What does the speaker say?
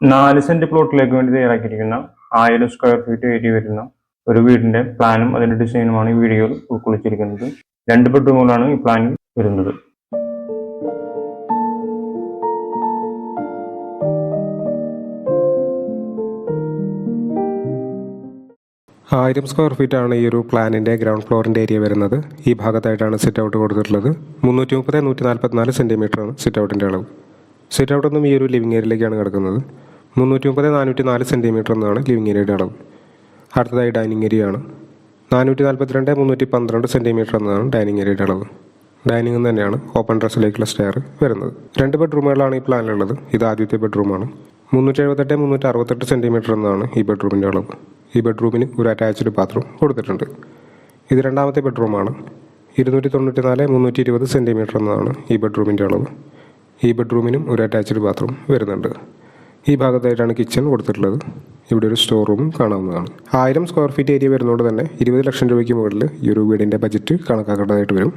നാല് സെന്റ് പ്ലോട്ടിലേക്ക് വേണ്ടി തയ്യാറാക്കിയിരിക്കുന്ന ആയിരം സ്ക്വയർ ഫീറ്റ് ഏരിയ വരുന്ന ഒരു വീടിന്റെ പ്ലാനും അതിന്റെ ഡിസൈനുമാണ് ഈ വീഡിയോയിൽ ഉൾക്കൊള്ളിച്ചിരിക്കുന്നത്. രണ്ട് ബെഡ്റൂമുകളാണ് ഈ പ്ലാനിൽ വരുന്നത്. ആയിരം സ്ക്വയർ ഫീറ്റ് ആണ് ഈ ഒരു പ്ലാനിന്റെ ഗ്രൗണ്ട് ഫ്ലോറിന്റെ ഏരിയ വരുന്നത്. ഈ ഭാഗത്തായിട്ടാണ് സിറ്റ് ഔട്ട് കൊടുത്തിട്ടുള്ളത്. മുന്നൂറ്റി മുപ്പത് നൂറ്റി നാൽപ്പത്തിനാല് സെന്റിമീറ്ററാണ് സിറ്റ് ഔട്ടിന്റെ അളവ്. സിറ്റ് ഔട്ടൊന്നും ഈ ഒരു ലിവിംഗ് ഏരിയയിലേക്കാണ് കിടക്കുന്നത്. മുന്നൂറ്റി മുപ്പത് നാനൂറ്റി നാല് സെന്റിമീറ്റർ എന്നാണ് ലിവിങ് ഏരിയയുടെ അളവ്. അടുത്തതായി ഡൈനിങ് ഏരിയ ആണ്. നാനൂറ്റി നാൽപ്പത്തിരണ്ട് മുന്നൂറ്റി പന്ത്രണ്ട് സെന്റിമീറ്റർ എന്നതാണ് ഡൈനിങ് ഏരിയയുടെ അളവ്. ഡൈനിങ് തന്നെയാണ് ഓപ്പൺ ഡ്രസ്സിലേക്കുള്ള സ്റ്റെയർ വരുന്നത്. രണ്ട് ബെഡ്റൂമുകളാണ് ഈ പ്ലാനിലുള്ളത്. ഇത് ആദ്യത്തെ ബെഡ്റൂമാണ്. മുന്നൂറ്റി എഴുപത്തെട്ട് മുന്നൂറ്റി അറുപത്തെട്ട് സെന്റിമീറ്റർ എന്നാണ് ഈ ബെഡ്റൂമിന്റെ അളവ്. ഈ ബെഡ്റൂമിന് ഒരു അറ്റാച്ച്ഡ് ബാത്റൂം കൊടുത്തിട്ടുണ്ട്. ഇത് രണ്ടാമത്തെ ബെഡ്റൂമാണ്. ഇരുന്നൂറ്റി തൊണ്ണൂറ്റി നാല് മുന്നൂറ്റി ഇരുപത് സെന്റിമീറ്റർ എന്നതാണ് ഈ ബെഡ്റൂമിന്റെ അളവ്. ഈ ബെഡ്റൂമിനും ഒരു അറ്റാച്ച്ഡ് ബാത്റൂം വരുന്നുണ്ട്. ഈ ഭാഗത്തായിട്ടാണ് കിച്ചൺ കൊടുത്തിട്ടുള്ളത്. ഇവിടെ ഒരു സ്റ്റോർ റൂമും കാണാവുന്നതാണ്. ആയിരം സ്ക്വയർ ഫീറ്റ് ഏരിയ വരുന്നതുകൊണ്ട് തന്നെ ഇരുപത് ലക്ഷം രൂപയ്ക്ക് മുകളിൽ ഈ ഒരു വീടിന്റെ ബജറ്റ് കണക്കാക്കേണ്ടതായിട്ട് വരും.